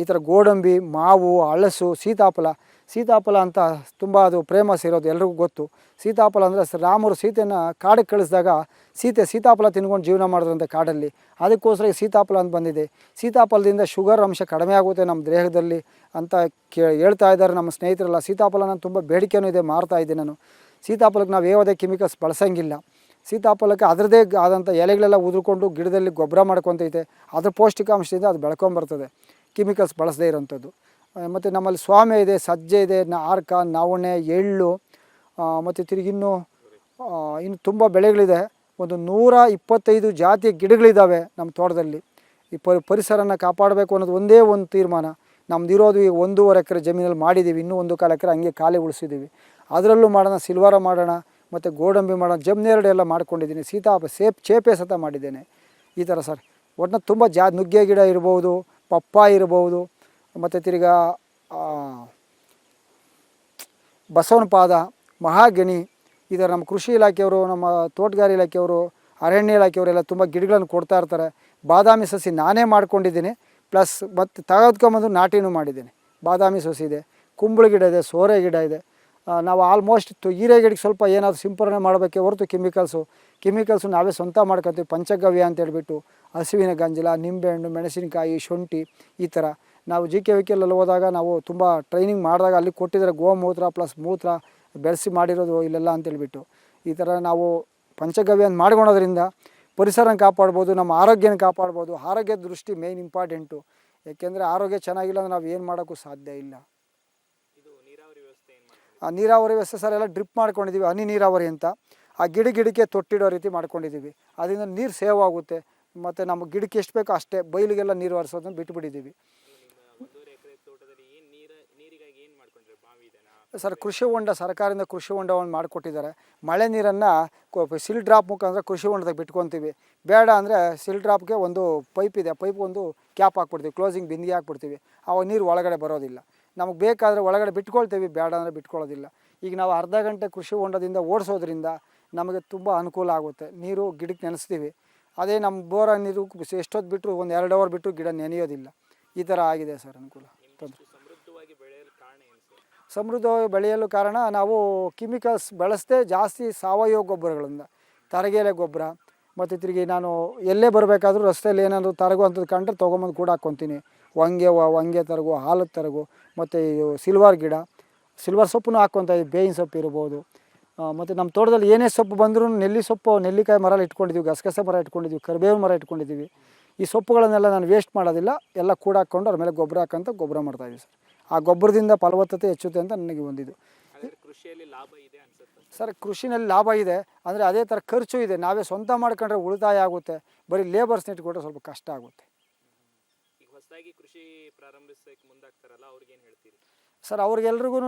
ಈ ಥರ ಗೋಡಂಬಿ, ಮಾವು ಹಳಸು ಸೀತಾಫಲ. ಸೀತಾಫಲ ಅಂತ ತುಂಬ ಅದು ಪ್ರೇಮಸ್ ಇರೋದು ಎಲ್ರಿಗೂ ಗೊತ್ತು. ಸೀತಾಫಲ ಅಂದರೆ ರಾಮರು ಸೀತೆಯನ್ನು ಕಾಡಿಗೆ ಕಳಿಸಿದಾಗ ಸೀತೆ ಸೀತಾಫಲ ತಿನ್ಕೊಂಡು ಜೀವನ ಮಾಡಿದ್ರಂತೆ ಕಾಡಲ್ಲಿ. ಅದಕ್ಕೋಸ್ಕರ ಈ ಸೀತಾಫಲ ಅಂತ ಬಂದಿದೆ. ಸೀತಾಫಲದಿಂದ ಶುಗರ್ ಅಂಶ ಕಡಿಮೆ ಆಗುತ್ತೆ ನಮ್ಮ ದೇಹದಲ್ಲಿ ಅಂತ ಕೇ, ಹೇಳ್ತಾ ಇದ್ದಾರೆ ನಮ್ಮ ಸ್ನೇಹಿತರೆಲ್ಲ. ಸೀತಾಫಲ ನಾನು ತುಂಬ ಬೇಡಿಕೆನೂ ಇದೆ, ಮಾರ್ತಾ ಇದ್ದೀನಿ ನಾನು. ಸೀತಾಫಲಕ್ಕೆ ನಾವು ಯಾವುದೇ ಕೆಮಿಕಲ್ಸ್ ಬಳಸಂಗಿಲ್ಲ. ಸೀತಾಫಲಕ್ಕೆ ಅದರದೇ ಆದಂಥ ಎಲೆಗಳೆಲ್ಲ ಉದುರ್ಕೊಂಡು ಗಿಡದಲ್ಲಿ ಗೊಬ್ಬರ ಮಾಡ್ಕೊತೈತೆ. ಅದ್ರ ಪೌಷ್ಟಿಕಾಂಶದಿಂದ ಅದು ಬೆಳ್ಕೊಂಬರ್ತದೆ. ಕೆಮಿಕಲ್ಸ್ ಬಳಸದೇ ಇರೋಂಥದ್ದು. ಮತ್ತು ನಮ್ಮಲ್ಲಿ ಸ್ವಾಮಿ ಇದೆ, ಸಜ್ಜೆ ಇದೆ ನಾರ್ಕ ನವಣೆ, ಎಳ್ಳು ಮತ್ತು ತಿರುಗಿ ಇನ್ನೂ ತುಂಬ ಬೆಳೆಗಳಿದೆ. ಒಂದು ನೂರ ಇಪ್ಪತ್ತೈದು ಜಾತಿಯ ಗಿಡಗಳಿದ್ದಾವೆ ನಮ್ಮ ತೋಟದಲ್ಲಿ. ಈ ಪರಿ, ಪರಿಸರನ ಕಾಪಾಡಬೇಕು ಅನ್ನೋದು ಒಂದೇ ಒಂದು ತೀರ್ಮಾನ. ನಮ್ದು ಇರೋದು ಈ ಒಂದೂವರೆ ಎಕರೆ ಜಮೀನಲ್ಲಿ ಮಾಡಿದ್ದೀವಿ ಇನ್ನೂ ಒಂದು ಕಾಲು ಎಕರೆ ಹಂಗೆ ಖಾಲಿ ಉಳಿಸಿದ್ದೀವಿ ಅದರಲ್ಲೂ ಮಾಡೋಣ ಸಿಲ್ವಾರ ಮಾಡೋಣ. ಮತ್ತು ಗೋಡಂಬಿ ಮಾಡೋ ಜಮ್ನೆರಡು ಎಲ್ಲ ಮಾಡ್ಕೊಂಡಿದ್ದೀನಿ. ಸೀತಾಪ ಸೇಪ್ ಚೇಪೆ ಸತ ಮಾಡಿದ್ದೇನೆ. ಈ ಥರ ಸರ್. ಒಟ್ಟಿನ ತುಂಬ ಜಾ ನುಗ್ಗೆ ಗಿಡ ಇರ್ಬೋದು ಪಪ್ಪ ಇರ್ಬೋದು, ಮತ್ತು ತಿರ್ಗಾ ಬಸವನ ಪಾದ ಮಹಾಗಣಿ ಇದರ ನಮ್ಮ ಕೃಷಿ ಇಲಾಖೆಯವರು, ನಮ್ಮ ತೋಟಗಾರಿ ಇಲಾಖೆಯವರು, ಅರಣ್ಯ ಇಲಾಖೆಯವರೆಲ್ಲ ತುಂಬ ಗಿಡಗಳನ್ನು ಕೊಡ್ತಾ ಇರ್ತಾರೆ. ಬಾದಾಮಿ ಸಸಿ ನಾನೇ ಮಾಡ್ಕೊಂಡಿದ್ದೀನಿ. ಪ್ಲಸ್ ಮತ್ತು ತೆಗೆದ್ಕೊಂಬಂದು ನಾಟಿನೂ ಮಾಡಿದ್ದೀನಿ. ಬಾದಾಮಿ ಸಸಿ ಇದೆ. ಕುಂಬಳ ಗಿಡ ಇದೆ, ಸೋರೆ ಗಿಡ ಇದೆ. ನಾವು ಆಲ್ಮೋಸ್ಟ್ ಹೀರೆ ಗಿಡಕ್ಕೆ ಸ್ವಲ್ಪ ಏನಾದರೂ ಸಿಂಪರಣೆ ಮಾಡಬೇಕೆ ಹೊರತು ಕೆಮಿಕಲ್ಸು ಕೆಮಿಕಲ್ಸು ನಾವೇ ಸ್ವಂತ ಮಾಡ್ಕೊತೀವಿ. ಪಂಚಗವ್ಯ ಅಂತ ಹೇಳಿಬಿಟ್ಟು ಹಸುವಿನ ಗಂಜಲ, ನಿಂಬೆಹಣ್ಣು, ಮೆಣಸಿನಕಾಯಿ, ಶುಂಠಿ ಈ ಥರ. ನಾವು ಜಿ ಕೆ ವಿಕೆಲಲ್ಲಿ ಹೋದಾಗ ನಾವು ತುಂಬ ಟ್ರೈನಿಂಗ್ ಮಾಡಿದಾಗ ಅಲ್ಲಿ ಕೊಟ್ಟಿದ್ದಾರೆ ಗೋಮೂತ್ರ ಪ್ಲಸ್ ಮೂತ್ರ ಬೆರೆಸಿ ಮಾಡಿರೋದು ಇಲ್ಲೆಲ್ಲ ಅಂತೇಳ್ಬಿಟ್ಟು ಈ ಥರ ನಾವು ಪಂಚಗವ್ಯ ಅಂತ ಮಾಡ್ಕೊಳೋದ್ರಿಂದ ಪರಿಸರನ ಕಾಪಾಡ್ಬೋದು, ನಮ್ಮ ಆರೋಗ್ಯನ ಕಾಪಾಡ್ಬೋದು. ಆರೋಗ್ಯದ ದೃಷ್ಟಿ ಮೇಯ್ನ್ ಇಂಪಾರ್ಟೆಂಟು ಏಕೆಂದರೆ ಆರೋಗ್ಯ ಚೆನ್ನಾಗಿಲ್ಲ ಅಂದರೆ ನಾವು ಏನು ಮಾಡೋಕ್ಕೂ ಸಾಧ್ಯ ಇಲ್ಲ. ನೀರಾವರಿ ವ್ಯವಸ್ಥೆ ಸರ್ ಎಲ್ಲ ಡ್ರಿಪ್ ಮಾಡ್ಕೊಂಡಿದ್ದೀವಿ, ಹನಿ ನೀರಾವರಿ ಅಂತ. ಆ ಗಿಡ ಗಿಡಕ್ಕೆ ತೊಟ್ಟಿಡೋ ರೀತಿ ಮಾಡ್ಕೊಂಡಿದ್ದೀವಿ. ಅದರಿಂದ ನೀರು ಸೇವ್ ಆಗುತ್ತೆ. ಮತ್ತು ನಮ್ಮ ಗಿಡಕ್ಕೆ ಎಷ್ಟು ಬೇಕೋ ಅಷ್ಟೇ ಬೈಲಿಗೆಲ್ಲ ನೀರು ಹರಿಸೋದನ್ನ ಬಿಟ್ಬಿಟ್ಟಿದ್ದೀವಿ. ಸರ್, ಕೃಷಿ ಹೊಂಡ, ಸರ್ಕಾರದಿಂದ ಕೃಷಿ ಹೊಂಡವನ್ನು ಮಾಡಿಕೊಟ್ಟಿದ್ದಾರೆ. ಮಳೆ ನೀರನ್ನು ಸಿಲ್ ಡ್ರಾಪ್ ಮುಖಾಂತರ ಕೃಷಿ ಹೊಂಡದಾಗ ಬಿಟ್ಕೊತೀವಿ. ಬೇಡ ಅಂದರೆ ಸಿಲ್ ಡ್ರಾಪ್ಗೆ ಒಂದು ಪೈಪ್ ಇದೆ. ಪೈಪ್ ಒಂದು ಕ್ಯಾಪ್ ಹಾಕ್ಬಿಡ್ತೀವಿ. ಕ್ಲೋಸಿಂಗ್ ಬಿಂದಿಗೆ ಹಾಕ್ಬಿಡ್ತೀವಿ. ಆವಾಗ ನೀರು ಒಳಗಡೆ ಬರೋದಿಲ್ಲ. ನಮಗೆ ಬೇಕಾದರೆ ಒಳಗಡೆ ಬಿಟ್ಕೊಳ್ತೀವಿ ಬೇಡ ಅಂದರೆ ಬಿಟ್ಕೊಳ್ಳೋದಿಲ್ಲ. ಈಗ ನಾವು ಅರ್ಧ ಗಂಟೆ ಕೃಷಿ ಹೊಂಡದಿಂದ ಓಡಿಸೋದ್ರಿಂದ ನಮಗೆ ತುಂಬ ಅನುಕೂಲ ಆಗುತ್ತೆ. ನೀರು ಗಿಡಕ್ಕೆ ನೆನೆಸ್ತೀವಿ. ಅದೇ ನಮ್ಮ ಬೋರ ನೀರು ಎಷ್ಟೊತ್ತು ಬಿಟ್ಟರು ಒಂದು ಎರಡು ಅವರ್ ಬಿಟ್ಟು ಗಿಡ ನೆನೆಯೋದಿಲ್ಲ. ಈ ಥರ ಆಗಿದೆ ಸರ್ ಅನುಕೂಲ. ತೊಂದರೆ ಸಮೃದ್ಧವಾಗಿ ಬೆಳೆಯಲು ಕಾರಣ ನಾವು ಕೆಮಿಕಲ್ಸ್ ಬಳಸದೆ ಜಾಸ್ತಿ ಸಾವಯವ ಗೊಬ್ಬರಗಳಿಂದ ತರಗೆಲೆ ಗೊಬ್ಬರ ಮತ್ತು ತಿರುಗಿ ನಾನು ಎಲ್ಲೇ ಬರಬೇಕಾದ್ರೂ ರಸ್ತೆಯಲ್ಲಿ ಏನಾದರೂ ತರಗುವಂಥದ್ದು ಕಂಡ್ರೆ ತೊಗೊಂಬಂದು ಕೂಡ ಹಾಕ್ಕೊತೀನಿ. ವಂಗೆ ವ- ವಂಗೆ ತರಗು ಹಾಲು ತರಗು ಮತ್ತು ಇದು ಸಿಲ್ವರ್ ಗಿಡ. ಸಿಲ್ವರ್ ಸೊಪ್ಪನ್ನು ಹಾಕ್ಕೊತ ಬೇವಿನ ಸೊಪ್ಪು ಇರ್ಬೋದು. ಮತ್ತು ನಮ್ಮ ತೋಟದಲ್ಲಿ ಏನೇ ಸೊಪ್ಪು ಬಂದರೂ ನೆಲ್ಲಿ ಸೊಪ್ಪು ನೆಲ್ಲಿಕಾಯಿ ಮರ ಇಟ್ಕೊಂಡಿದ್ದೀವಿ ಗಸಗಸೆ ಮರ ಇಟ್ಕೊಂಡಿದ್ದೀವಿ ಕರಿಬೇವಿನ ಮರ ಇಟ್ಕೊಂಡಿದ್ದೀವಿ. ಈ ಸೊಪ್ಪುಗಳನ್ನೆಲ್ಲ ನಾನು ವೇಸ್ಟ್ ಮಾಡೋದಿಲ್ಲ ಎಲ್ಲ ಕೂಡ ಹಾಕ್ಕೊಂಡು ಅದ್ರ ಮೇಲೆ ಗೊಬ್ಬರ ಹಾಕಂತ ಗೊಬ್ಬರ ಮಾಡ್ತಾಯಿದ್ದೀವಿ ಸರ್. ಆ ಗೊಬ್ಬರದಿಂದ ಫಲವತ್ತತೆ ಹೆಚ್ಚುತ್ತೆ ಅಂತ ನನಗೆ ಒಂದಿದ್ದು ಹಾಗಾದ್ರೆ ಕೃಷಿಯಲ್ಲಿ ಲಾಭ ಇದೆ ಅನ್ಸುತ್ತೆ. ಸರ್ ಕೃಷಿನಲ್ಲಿ ಲಾಭ ಇದೆ ಅಂದರೆ ಅದೇ ಥರ ಖರ್ಚು ಇದೆ. ನಾವೇ ಸ್ವಂತ ಮಾಡ್ಕೊಂಡ್ರೆ ಉಳಿತಾಯ ಆಗುತ್ತೆ. ಬರೀ ಲೇಬರ್ಸ್ನ ಇಟ್ಕೊಂಡ್ರೆ ಸ್ವಲ್ಪ ಕಷ್ಟ ಆಗುತ್ತೆ. ಹೊಸದಾಗಿ ಕೃಷಿ ಪ್ರಾರಂಭಿಸಕ್ಕೆ ಮುಂದಾಗ್ತಾರಲ್ಲ ಅವ್ರಿಗೆ ಏನು ಹೇಳ್ತೀರಿ? ಸರ್ ಅವ್ರಿಗೆಲ್ರಿಗೂ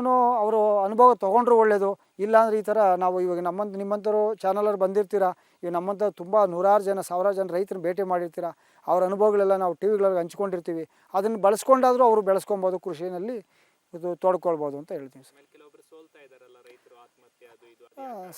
ಅವರು ಅನುಭವ ತೊಗೊಂಡ್ರು ಒಳ್ಳೆಯದು ಇಲ್ಲಾಂದ್ರೆ ಈ ಥರ ನಾವು ಇವಾಗ ನಮ್ಮಂತ ನಿಮ್ಮಂಥವ್ರು ಚಾನಲಲ್ಲಿ ಬಂದಿರ್ತೀರ ಈಗ ನಮ್ಮಂಥ ತುಂಬ ನೂರಾರು ಜನ ಸಾವಿರಾರು ಜನ ರೈತರನ್ನ ಭೇಟಿ ಮಾಡಿರ್ತೀರ ಅವ್ರ ಅನುಭವಗಳೆಲ್ಲ ನಾವು ಟಿ ವಿಗಳಲ್ಲಿ ಹಂಚ್ಕೊಂಡಿರ್ತೀವಿ. ಅದನ್ನು ಬಳಸ್ಕೊಂಡಾದರೂ ಅವರು ಬೆಳೆಸ್ಕೊಬೋದು ಕೃಷಿಯಲ್ಲಿ ಇದು ತೊಡ್ಕೊಳ್ಬೋದು ಅಂತ ಹೇಳ್ತೀನಿ ಸರ್. ಆಮೇಲೆ ಕೆಲವೊಬ್ರು ಸೋಲ್ತಾ ಇದಾರಲ್ಲ ರೈತರು ಆತ್ಮಹತ್ಯೆ ಅದು ಇದು ಆ,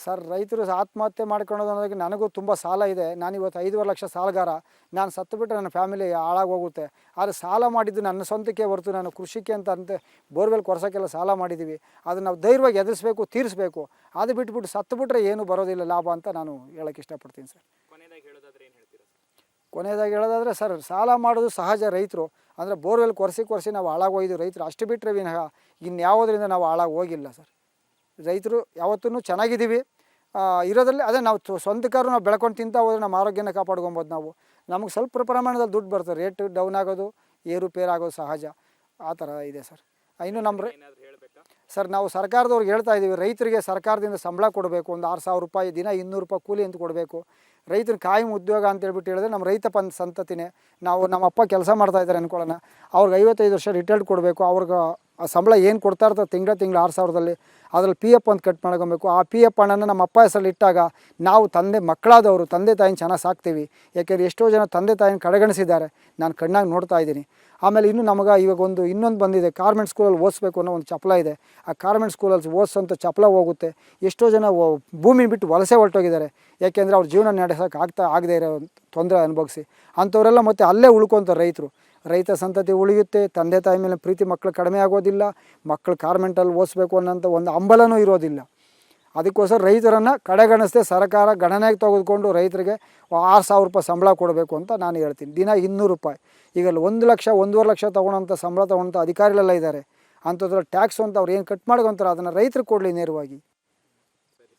ಸರ್ ರೈತರು ಆತ್ಮಹತ್ಯೆ ಮಾಡ್ಕೊಳ್ಳೋದು ಅನ್ನೋದಕ್ಕೆ ನನಗೂ ತುಂಬ ಸಾಲ ಇದೆ. ನಾನು ಇವತ್ತು ಐದೂವರೆ ಲಕ್ಷ ಸಾಲಗಾರ. ನಾನು ಸತ್ತು ಬಿಟ್ಟರೆ ನನ್ನ ಫ್ಯಾಮಿಲಿ ಹಾಳಾಗಿ ಹೋಗುತ್ತೆ ಆದರೆ ಸಾಲ ಮಾಡಿದ್ದು ನನ್ನ ಸ್ವಂತಕ್ಕೆ ಹೊರತು ನಾನು ಕೃಷಿಗೆ ಅಂತ ಅಂತೆ ಬೋರ್ವೆಲ್ ಕೊರ್ಸೋಕ್ಕೆಲ್ಲ ಸಾಲ ಮಾಡಿದ್ದೀವಿ ಅದನ್ನು ನಾವು ಧೈರ್ಯವಾಗಿ ಎದುರಿಸ್ಬೇಕು ತೀರಿಸಬೇಕು. ಅದು ಬಿಟ್ಬಿಟ್ಟು ಸತ್ತು ಬಿಟ್ಟರೆ ಏನೂ ಬರೋದಿಲ್ಲ ಲಾಭ ಅಂತ ನಾನು ಹೇಳೋಕ್ಕೆ ಇಷ್ಟಪಡ್ತೀನಿ ಸರ್. ಕೊನೆಯದಾಗಿ ಹೇಳೋದಾದ್ರೆ ಏನು ಹೇಳ್ತೀರಾ ಸರ್? ಕೊನೆಯದಾಗಿ ಹೇಳೋದಾದರೆ ಸರ್ ಸಾಲ ಮಾಡೋದು ಸಹಜ ರೈತರು. ಅಂದರೆ ಬೋರ್ವೆಲ್ ಕೊರೆಸಿ ಕೊರೆಸಿ ನಾವು ಹಾಳಾಗಿ ಹೋಗಿದ್ದು ರೈತರು ಅಷ್ಟು ಬಿಟ್ಟರೆ ವಿನಃ ಇನ್ಯಾವುದರಿಂದ ನಾವು ಹಾಳಾಗಿ ಹೋಗಿಲ್ಲ ಸರ್. ರೈತರು ಯಾವತ್ತೂ ಚೆನ್ನಾಗಿದ್ದೀವಿ. ಇರೋದ್ರಲ್ಲಿ ಅದೇ ನಾವು ಸ್ವ- ಸ್ವಂತಕ್ಕಾದ್ರು ನಾವು ಬೆಳ್ಕೊಂಡು ತಿಂತಾ ಹೋದ್ರೆ ನಮ್ಮ ಆರೋಗ್ಯನ ಕಾಪಾಡ್ಕೊಬೋದು ನಾವು. ನಮಗೆ ಸ್ವಲ್ಪ ಪ್ರಮಾಣದಲ್ಲಿ ದುಡ್ಡು ಬರ್ತದೆ ರೇಟ್ ಡೌನ್ ಆಗೋದು ಏರುಪೇರು ಆಗೋದು ಸಹಜ. ಆ ಥರ ಇದೆ ಸರ್. ಇನ್ನು ನಮ್ಮ ಸರ್ ನಾವು ಸರ್ಕಾರದವ್ರಿಗೆ ಹೇಳ್ತಾ ಇದ್ದೀವಿ ರೈತರಿಗೆ ಸರ್ಕಾರದಿಂದ ಸಂಬಳ ಕೊಡಬೇಕು. ಒಂದು ಆರು ಸಾವಿರ ರೂಪಾಯಿ ದಿನ ಇನ್ನೂರು ರೂಪಾಯಿ ಕೂಲಿ ಅಂತ ಕೊಡಬೇಕು. ರೈತರು ಕಾಯಂ ಉದ್ಯೋಗ ಅಂತ ಹೇಳ್ಬಿಟ್ಟು ಹೇಳಿದ್ರೆ ನಮ್ಮ ರೈತ ಪನ್ ಸಂತತಿನೇ. ನಾವು ನಮ್ಮ ಅಪ್ಪ ಕೆಲಸ ಮಾಡ್ತಾ ಇದ್ದಾರೆ ಅನ್ಕೊಳ್ಳೋಣ. ಅವ್ರಿಗೆ ಐವತ್ತೈದು ವರ್ಷ ರಿಟೈರ್ಡ್ ಕೊಡಬೇಕು. ಅವ್ರಿಗೆ ಆ ಸಂಬಳ ಏನು ಕೊಡ್ತಾ ಇರ್ತಾರೆ ತಿಂಗಳ ತಿಂಗಳು ಆರು ಸಾವಿರದಲ್ಲಿ, ಅದರಲ್ಲಿ ಪಿ ಎಫ್ ಅಂತ ಕಟ್ ಮಾಡ್ಕೊಬೇಕು. ಆ ಪಿ ಎಫ್ ಹಣನ ನಮ್ಮ ಅಪ್ಪ ಹೆಸರಲ್ಲಿ ಇಟ್ಟಾಗ ನಾವು ತಂದೆ ಮಕ್ಕಳಾದವರು, ತಂದೆ ತಾಯಿನ ಚೆನ್ನಾಗಿ ಸಾಕ್ತೀವಿ. ಯಾಕೆಂದರೆ ಎಷ್ಟೋ ಜನ ತಂದೆ ತಾಯಿನ ಕಡೆಗಣಿಸಿದ್ದಾರೆ. ನಾನು ಕಣ್ಣಾಗಿ ನೋಡ್ತಾ ಇದ್ದೀನಿ. ಆಮೇಲೆ ಇನ್ನು ನಮಗೆ ಇವಾಗ ಒಂದು ಇನ್ನೊಂದು ಬಂದಿದೆ. ಕಾರ್ಮೆಂಟ್ ಸ್ಕೂಲಲ್ಲಿ ಓದಿಸ್ಬೇಕು ಅನ್ನೋ ಒಂದು ಚಪಲ ಇದೆ. ಆ ಕಾರ್ಮೆಂಟ್ ಸ್ಕೂಲಲ್ಲಿ ಓದಿಸೋಂಥ ಚಪಲ ಹೋಗುತ್ತೆ. ಎಷ್ಟೋ ಜನ ಭೂಮಿ ಬಿಟ್ಟು ವಲಸೆ ಹೊರಟೋಗಿದ್ದಾರೆ. ಯಾಕೆಂದರೆ ಅವ್ರ ಜೀವನ ನಡೆಸೋಕೆ ಆಗ್ತಾ, ಆಗದೇ ಇರೋ ತೊಂದರೆ ಅನುಭವಿಸಿ. ಅಂಥವರೆಲ್ಲ ಮತ್ತೆ ಅಲ್ಲೇ ಉಳ್ಕೊತಾರೆ ರೈತರು. ರೈತ ಸಂತತಿ ಉಳಿಯುತ್ತೆ, ತಂದೆ ತಾಯಿ ಮೇಲೆ ಪ್ರೀತಿ ಮಕ್ಕಳು ಕಡಿಮೆ ಆಗೋದಿಲ್ಲ ಮಕ್ಕಳು ಕಾರ್ಮೆಂಟಲ್ಲಿ ಓದಿಸ್ಬೇಕು ಅನ್ನೋಂಥ ಒಂದು ಹಂಬಲನೂ ಇರೋದಿಲ್ಲ. ಅದಕ್ಕೋಸ್ಕರ ರೈತರನ್ನು ಕಡೆಗಣಿಸದೆ ಸರ್ಕಾರ ಗಣನೆಗೆ ತೆಗೆದುಕೊಂಡು ರೈತರಿಗೆ ಆರು ಸಾವಿರ ರೂಪಾಯಿ ಸಂಬಳ ಕೊಡಬೇಕು ಅಂತ ನಾನು ಹೇಳ್ತೀನಿ. ದಿನ ಇನ್ನೂರು ರೂಪಾಯಿ. ಈಗ ಒಂದು ಲಕ್ಷ, ಒಂದೂವರೆ ಲಕ್ಷ ತೊಗೊಳೋಂಥ ಸಂಬಳ ತೊಗೊಳೋಂಥ ಅಧಿಕಾರಿಗಳೆಲ್ಲ ಇದ್ದಾರೆ. ಅಂಥದ್ರಲ್ಲಿ ಟ್ಯಾಕ್ಸ್ ಅಂತ ಅವ್ರು ಏನು ಕಟ್ ಮಾಡ್ಕೊಂತಾರೆ, ಅದನ್ನು ರೈತರು ಕೊಡಲಿ ನೇರವಾಗಿ.